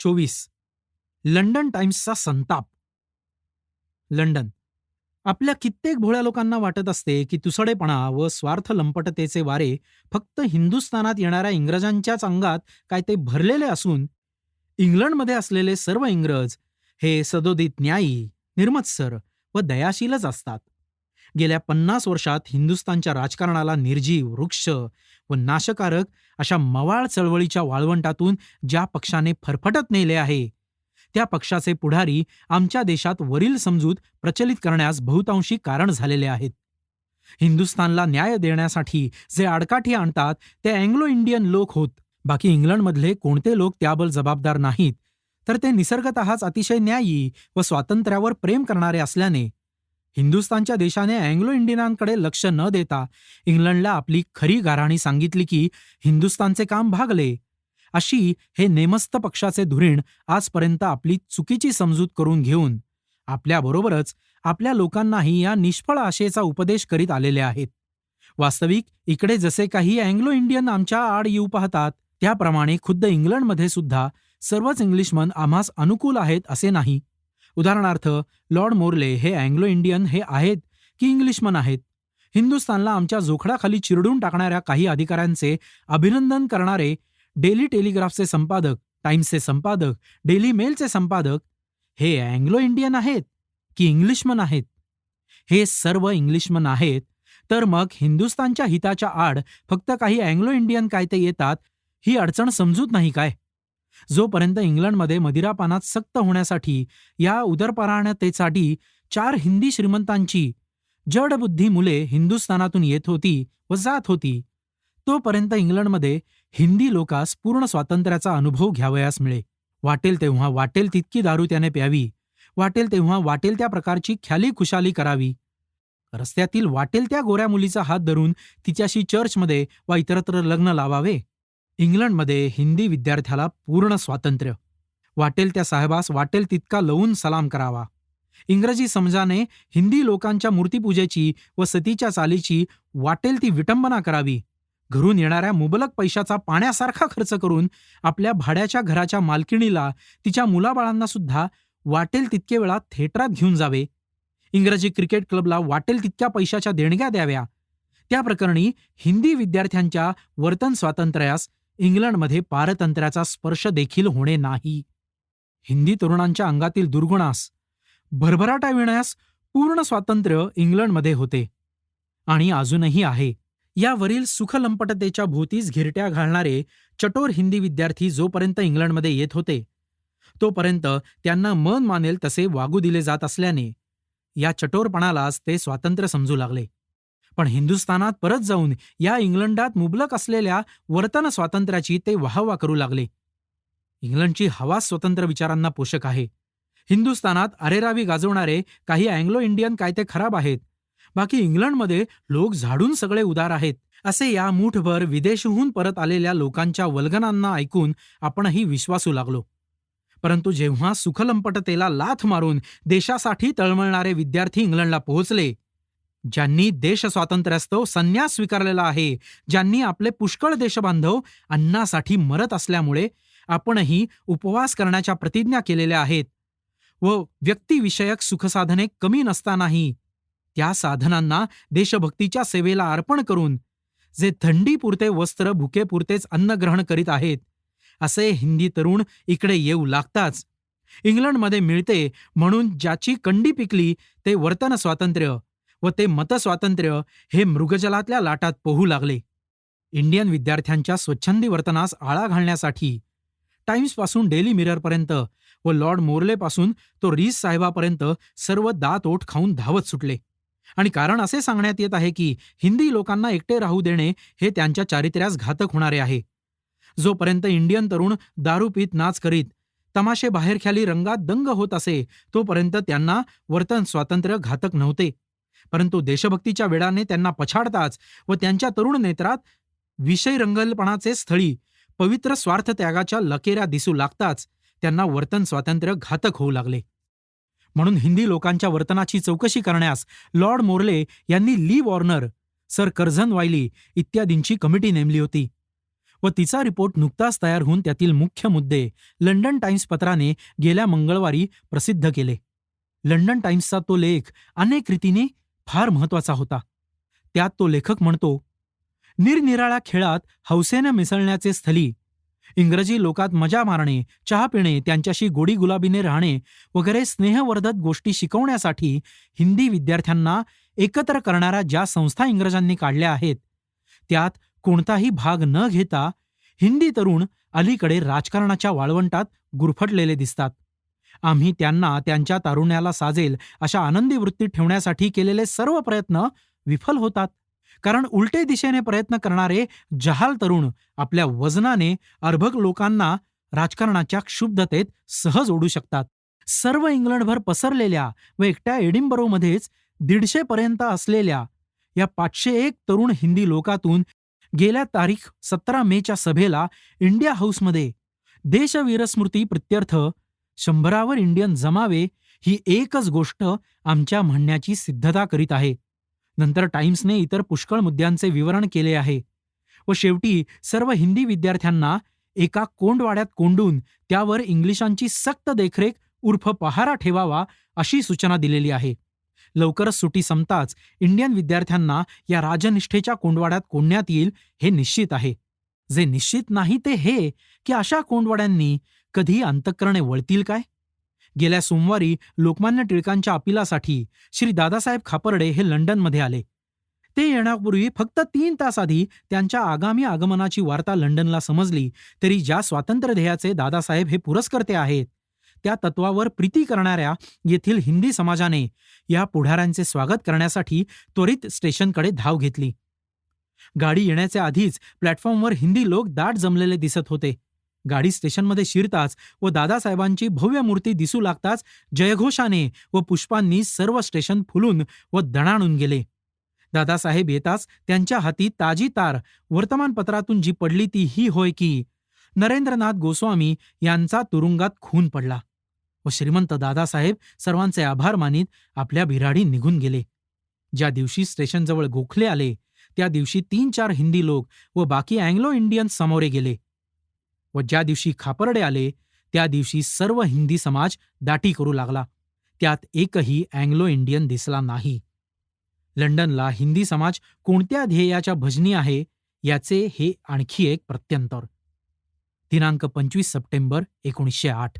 चोवीस. लंडन टाइम्सचा संताप. लंडन. आपल्या कित्येक भोळ्या लोकांना वाटत असते की तुसडेपणा व स्वार्थ लंपटतेचे वारे फक्त हिंदुस्थानात येणाऱ्या इंग्रजांच्याच अंगात काय ते भरलेले असून इंग्लंडमध्ये असलेले सर्व इंग्रज हे सदोदित न्यायी निर्मत्सर व दयाशीलच असतात. गेल्या पन्नास वर्षात हिंदुस्थानच्या राजकारणाला निर्जीव वृक्ष व नाशकारक अशा मवाळ चळवळीच्या वाळवंटातून ज्या पक्षाने फरफटत नेले आहे त्या पक्षाचे पुढारी आमच्या देशात वरील समजूत प्रचलित करण्यास बहुतांशी कारण झालेले आहेत. हिंदुस्थानला न्याय देण्यासाठी जे आडकाठी आणतात ते अँग्लो इंडियन लोक होत बाकी इंग्लंडमधले कोणते लोक त्याबल जबाबदार नाहीत तर ते निसर्गतःच अतिशय न्यायी व स्वातंत्र्यावर प्रेम करणारे असल्याने हिंदुस्थानच्या देशाने अँग्लो इंडियनांकडे लक्ष न देता इंग्लंडला आपली खरी गाराणी सांगितली की हिंदुस्थानचे काम भागले. अशी हे नेमस्त पक्षाचे धुरीण आजपर्यंत आपली चुकीची समजूत करून घेऊन आपल्याबरोबरच आपल्या लोकांनाही या निष्फळ आशेचा उपदेश करीत आलेले आहेत. वास्तविक इकडे जसे काही अँग्लो इंडियन आमच्या आड येऊ पाहतात त्याप्रमाणे खुद्द इंग्लंडमध्ये सुद्धा सर्वच इंग्लिशमन आम्हास अनुकूल आहेत असे नाही. उदाहरणार्थ लॉर्ड मोर्ले हे अँग्लो इंडियन हे आहेत की इंग्लिशमन आहेत? हिंदुस्थानला आमच्या जोखडाखाली चिरडून टाकणाऱ्या काही अधिकाऱ्यांचे अभिनंदन करणारे डेली टेलिग्राफचे संपादक टाइम्सचे संपादक डेली मेलचे संपादक हे अँग्लो इंडियन आहेत की इंग्लिशमन आहेत? हे सर्व इंग्लिशमन आहेत तर मग हिंदुस्थानच्या हिताच्या आड फक्त काही अँग्लो इंडियन काय ते येतात ही अडचण समजूत नाही काय? जोपर्यंत इंग्लंडमध्ये मदिरापानात सक्त होण्यासाठी या उदरपरायणतेसाठी चार हिंदी श्रीमंतांची जडबुद्धी मुले हिंदुस्थानातून येत होती व जात होती तोपर्यंत इंग्लंडमध्ये हिंदी लोकास पूर्ण स्वातंत्र्याचा अनुभव घ्यावयास मिळे. वाटेल तेव्हा वाटेल तितकी दारू त्याने प्यावी वाटेल तेव्हा वाटेल त्या प्रकारची ख्याली खुशाली करावी. रस्त्यातील वाटेल त्या गोऱ्या मुलीचा हात धरून तिच्याशी चर्चमध्ये वा इतरत्र लग्न लावावे? इंग्लंडमध्ये हिंदी विद्यार्थ्याला पूर्ण स्वातंत्र्य. वाटेल त्या साहेबास वाटेल तितका लवून सलाम करावा. इंग्रजी समजाने हिंदी लोकांच्या मूर्तीपूजेची व सतीच्या चालीची वाटेल ती विटंबना करावी. घरून येणाऱ्या मुबलक पैशाचा पाण्यासारखा खर्च करून आपल्या भाड्याच्या घराच्या मालकिणीला तिच्या मुलाबाळांना सुद्धा वाटेल तितके वेळा थिएटरात घेऊन जावे. इंग्रजी क्रिकेट क्लबला वाटेल तितक्या पैशाच्या देणग्या द्याव्या. त्या प्रकरणी हिंदी विद्यार्थ्यांच्या वर्तन स्वातंत्र्यास इंग्लंडमध्ये पारतंत्र्याचा स्पर्श देखील होणे नाही. हिंदी तरुणांच्या अंगातील दुर्गुणास भरभराटा विण्यास पूर्ण स्वातंत्र्य इंग्लंडमध्ये होते. आणि अजूनही आहे. यावरील सुखलंपटतेच्या भोवतीच घिरट्या घालणारे चटोर हिंदी विद्यार्थी जोपर्यंत इंग्लंडमध्ये येत होते तोपर्यंत त्यांना मन मानेल तसे वागू दिले जात असल्याने या चटोरपणालाच ते स्वातंत्र्य समजू लागले. पण हिंदुस्थानात परत जाऊन या इंग्लंडात मुबलक असलेल्या वर्तन स्वातंत्र्याची ते वाहवा करू लागले. इंग्लंडची हवा स्वतंत्र विचारांना पोषक आहे. हिंदुस्थानात अरेरावी गाजवणारे काही अँग्लो इंडियन कायते खराब आहेत. बाकी इंग्लंडमध्ये लोक झाडून सगळे उदार आहेत असे या मूठभर विदेशहून परत आलेल्या लोकांच्या वल्गनांना ऐकून आपणही विश्वासू लागलो. परंतु जेव्हा सुखलंपटतेला लाथ मारून देशासाठी तळमळणारे विद्यार्थी इंग्लंडला पोहोचले ज्यांनी देश स्वातंत्र्यास्तव संन्यास स्वीकारलेला आहे ज्यांनी आपले पुष्कळ देशबांधव अन्नासाठी मरत असल्यामुळे आपणही उपवास करण्याच्या प्रतिज्ञा केलेल्या आहेत. व व्यक्तिविषयक सुखसाधने कमी नसतानाही त्या साधनांना देशभक्तीच्या सेवेला अर्पण करून जे थंडीपुरते वस्त्र भुकेपुरतेच अन्न ग्रहण करीत आहेत असे हिंदी तरुण इकडे येऊ लागताच. इंग्लंडमध्ये मिळते म्हणून ज्याची कंडी पिकली ते वर्तन स्वातंत्र्य. व ते मतस्वातंत्र्य हे मृगजलातल्या लाटात पोहू लागले. इंडियन विद्यार्थ्यांच्या स्वच्छंदी वर्तनास आळा घालण्यासाठी टाइम्सपासून डेली मिररपर्यंत व लॉर्ड मोर्लेपासून तो रीस साहेबापर्यंत सर्व दात ओठ खाऊन धावत सुटले. आणि कारण असे सांगण्यात येत आहे की हिंदी लोकांना एकटे राहू देणे हे त्यांच्या चारित्र्यास घातक होणारे आहे. जोपर्यंत इंडियन तरुण दारू पीत नाच करीत तमाशे बाहेरख्याली रंगात दंग होत असे तोपर्यंत त्यांना वर्तन स्वातंत्र्य घातक नव्हते. परंतु देशभक्तीच्या वेळाने त्यांना पछाडताच व त्यांच्या तरुण नेत्रात विषय रंगलपणाचे स्थळी पवित्र स्वार्थ त्यागाच्या लकेऱ्या दिसू लागताच त्यांना वर्तन स्वातंत्र्य घातक होऊ लागले. म्हणून हिंदी लोकांच्या वर्तनाची चौकशी करण्यास लॉर्ड मोर्ले यांनी Lee Warner sir Curzon Wyllie इत्यादींची कमिटी नेमली होती व तिचा रिपोर्ट नुकताच तयार होऊन त्यातील मुख्य मुद्दे लंडन टाइम्स पत्राने गेल्या मंगळवारी प्रसिद्ध केले. लंडन टाइम्सचा तो लेख अनेक रीतीने फार महत्त्वाचा होता. त्यात तो लेखक म्हणतो निरनिराळ्या खेळात हौसेनं मिसळण्याचे स्थली. इंग्रजी लोकात मजा मारणे चहा पिणे त्यांच्याशी गोडी गुलाबीने राहणे वगैरे स्नेहवर्धक गोष्टी शिकवण्यासाठी हिंदी विद्यार्थ्यांना एकत्र करणाऱ्या ज्या संस्था इंग्रजांनी काढल्या आहेत त्यात कोणताही भाग न घेता हिंदी तरुण अलीकडे राजकारणाच्या वाळवंटात गुरफटलेले दिसतात. आम्ही त्यांना त्यांच्या तारुण्याला साजेल अशा आनंदी वृत्ती ठेवण्यासाठी केलेले सर्व प्रयत्न विफल होतात. कारण उलटे दिशेने प्रयत्न करणारे जहाल तरुण आपल्या वजनाने अर्भक लोकांना राजकारणाच्या क्षुब्धतेत सहज ओढू शकतात. सर्व इंग्लंडभर पसरलेल्या व एकट्या एडिंबरोमध्येच दीडशे पर्यंत असलेल्या या पाचशे एक तरुण हिंदी लोकातून गेल्या तारीख सतरा मेच्या सभेला इंडिया हाऊसमध्ये देशवीरस्मृती प्रित्यर्थ शंभरावर इंडियन जमावे ही एकच गोष्ट आमच्या म्हणण्याची सिद्धता करीत आहे. नंतर टाइम्सने इतर पुष्कळ मुद्द्यांचे विवरण केले आहे. व शेवटी सर्व हिंदी विद्यार्थ्यांना एका कोंडवाड्यात कोंडून त्यावर इंग्लिशांची सक्त देखरेख उर्फ पहारा ठेवावा अशी सूचना दिलेली आहे. लवकरच सुटी संपताच इंडियन विद्यार्थ्यांना या राजनिष्ठेच्या कोंडवाड्यात कोंडण्यात येईल हे निश्चित आहे. जे निश्चित नाही ते हे की अशा कोंडवाड्यांनी कधी अंतकरणे वळतील काय? गेल्या सोमवारी लोकमान्य टिळकांच्या अपिलासाठी श्री दादासाहेब खापर्डे हे लंडनमध्ये आले. ते येण्यापूर्वी फक्त तीन तास आधी त्यांच्या आगामी आगमनाची वार्ता लंडनला समजली तरी ज्या स्वातंत्र्यध्येयाचे दादासाहेब हे पुरस्कर्ते आहेत त्या तत्वावर प्रीती करणाऱ्या येथील हिंदी समाजाने या पुढाऱ्यांचे स्वागत करण्यासाठी त्वरित स्टेशनकडे धाव घेतली. गाडी येण्याच्या आधीच प्लॅटफॉर्मवर हिंदी लोक दाट जमलेले दिसत होते. गाडी स्टेशनमध्ये शिरताच व दादासाहेबांची भव्य मूर्ती दिसू लागताच जयघोषाने व पुष्पांनी सर्व स्टेशन फुलून व दणाणून गेले. दादासाहेब येताच त्यांच्या हाती ताजी तार वर्तमानपत्रातून जी पडली ती ही होय की? नरेंद्रनाथ गोस्वामी यांचा तुरुंगात खून पडला व श्रीमंत दादासाहेब सर्वांचे आभार मानित आपल्या बिराडी निघून गेले. ज्या दिवशी स्टेशनजवळ गोखले आले त्या दिवशी तीन चार हिंदी लोक व बाकी अँग्लो इंडियन्स समोरे गेले. व ज्या दिवशी खापर्डे आले त्या दिवशी सर्व हिंदी समाज दाटी करू लागला. त्यात एकही अँग्लो इंडियन दिसला नाही. लंडनला हिंदी समाज कोणत्या ध्येयाच्या भजनी आहे याचे हे आणखी एक प्रत्यंतर. दिनांक पंचवीस सप्टेंबर एकोणीसशे आठ.